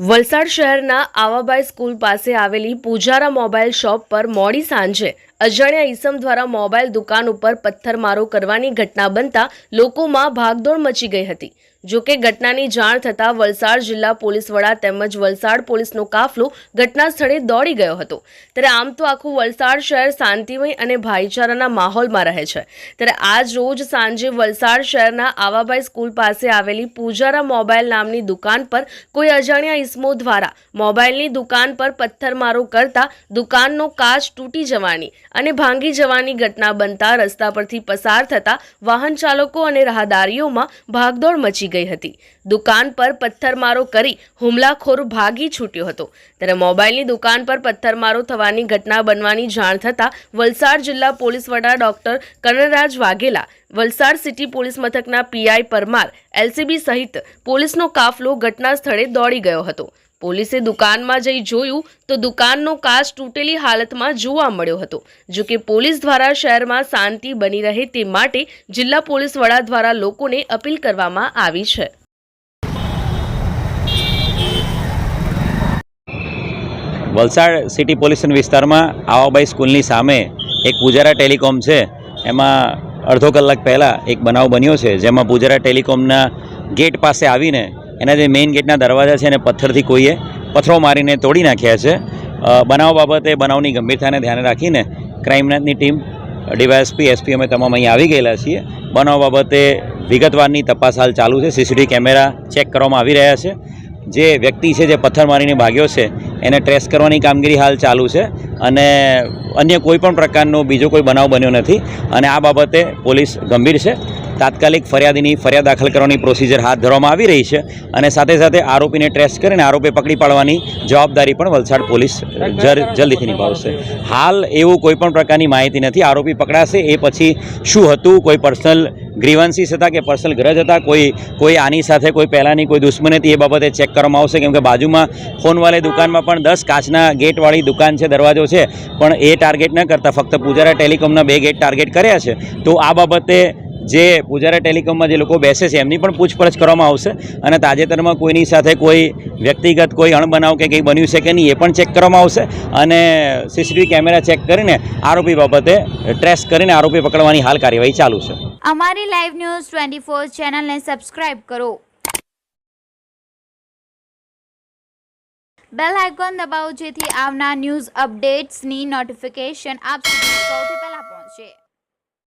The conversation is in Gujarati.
વલસાડ શહેરના આવાબાઈ સ્કૂલ પાસે આવેલી પૂજારા મોબાઈલ શોપ પર મોડી સાંજે અજાણ્યા ઈસમ દ્વારા મોબાઈલ દુકાન ઉપર પથ્થરમારો કરવાની ઘટના બનતા લોકોમાં ભાગદોડ મચી ગઈ હતી. જો કે ઘટનાની જાણ થતાં વલસાડ જિલ્લા પોલીસ વડા તેમજ વલસાડ પોલીસનો કાફલો ઘટના સ્થળે દોડી ગયો હતો. ત્યારે આમ તો આખું વલસાડ શહેર શાંતિમય અને ભાઈચારાના માહોલમાં રહે છે. ત્યારે આજ રોજ સાંજે વલસાડ શહેરના આવાભાઈ સ્કૂલ પાસે આવેલી પૂજારા મોબાઈલ નામની દુકાન પર કોઈ અજાણ્યા ઇસમો દ્વારા મોબાઈલની દુકાન પર પથ્થરમારો કરતા દુકાનનો કાચ તૂટી જવાની અને ભાંગી જવાની ઘટના બનતા રસ્તા પરથી પસાર થતા વાહન ચાલકો અને રાહદારીઓમાં ભાગદોડ મચી ગઈ હતી. દુકાન પર પથ્થરમારો કરી હુમલાખોર ભાગી છૂટ્યો હતો. ત્યારે મોબાઈલની દુકાન પર પથ્થરમારો થવાની ઘટના બનવાની જાણ થતાં વલસાડ જિલ્લા પોલીસ વડા doctor Karnraj Vaghela, Valsad city police મથકના પીઆઈ પરમાર એલસીબી સહિત પોલીસનો કાફલો ઘટના સ્થળે દોડી ગયો હતો. પોલીસે દુકાનમાં જઈ જોયું તો દુકાનનો કાચ તૂટેલી હાલતમાં જોવા મળ્યો હતો. જો કે પોલીસ દ્વારા શહેરમાં શાંતિ બની રહે તે માટે જિલ્લા પોલીસ વડા દ્વારા લોકોને અપીલ કરવામાં આવી છે. વલસાડ સિટી પોલીસ વિસ્તારમાં આવાબાઈ સ્કૂલની સામે એક પૂજારા ટેલિકોમ છે. એમાં અડધો કલાક પહેલાં એક બનાવ બન્યો છે, જેમાં પૂજારા ટેલિકોમના ગેટ પાસે આવીને એના જે મેઇન ગેટના દરવાજા છે એને પથ્થરથી કોઈએ પથ્થરો મારીને તોડી નાખ્યા છે. બનાવ બાબતે બનાવની ગંભીરતાને ધ્યાને રાખીને ક્રાઇમની ટીમ ડીવાયએસપી એસપી અમે તમામ અહીં આવી ગયેલા છીએ. બનાવ બાબતે વિગતવારની તપાસ હાલ ચાલુ છે. સીસીટીવી કેમેરા ચેક કરવામાં આવી રહ્યા છે. જે વ્યક્તિ છે, જે પથ્થર મારીને ભાગ્યો છે, એને ટ્રેસ કરવાની કામગીરી હાલ ચાલુ છે અને અન્ય કોઈ પણ પ્રકારનો બીજો કોઈ બનાવ બન્યો નથી અને આ બાબતે પોલીસ ગંભીર છે. તાત્કાલિક ફરિયાદીની ફરિયાદ દાખલ કરવાની પ્રોસિજર હાથ ધરવામાં આવી રહી છે અને સાથે સાથે આરોપીને ટ્રેસ કરીને આરોપી પકડી પાડવાની જવાબદારી પણ વલસાડ પોલીસ જલ્દીથી નિભાવશે. હાલ એવું કોઈપણ પ્રકારની માહિતી નથી. આરોપી પકડાશે એ પછી શું હતું? કોઈ પર્સનલ ગ્રીવન્સીસ હતા કે પર્સનલ ગ્રજ હતા? કોઈ કોઈ આની સાથે કોઈ પહેલાંની કોઈ દુશ્મની હતી એ બાબતે ચેક કરવામાં આવશે. કેમ કે બાજુમાં ફોનવાળી દુકાનમાં પણ દસ કાચના ગેટવાળી દુકાન છે, દરવાજો છે. પણ એ ટાર્ગેટ ન કરતાં ફક્ત પૂજારા ટેલિકોમના બે ગેટ ટાર્ગેટ કર્યા છે. તો આ બાબતે જે પૂજારા ટેલિકોમમાં જે લોકો બેસે છે, એમની પણ પૂછપરછ કરવામાં આવશે અને તાજેતરમાં કોઈની સાથે કોઈ વ્યક્તિગત કોઈ અણબનાવ કે કંઈ બન્યું છે કે નહીં એ પણ ચેક કરવામાં આવશે અને સીસીટીવી કેમેરા ચેક કરીને આરોપી બાબતે ટ્રેસ કરીને આરોપી પકડવાની હાલ કાર્યવાહી ચાલુ છે. અમારી લાઈવ ન્યૂઝ ટ્વેન્ટી ફોર ચેનલને સબસ્ક્રાઇબ કરો. બેલ આઇકોન દબાવો જેથી આવનાર ન્યૂઝ અપડેટ્સની નોટિફિકેશન આપ સુધી સૌથી પહેલાં પહોંચે.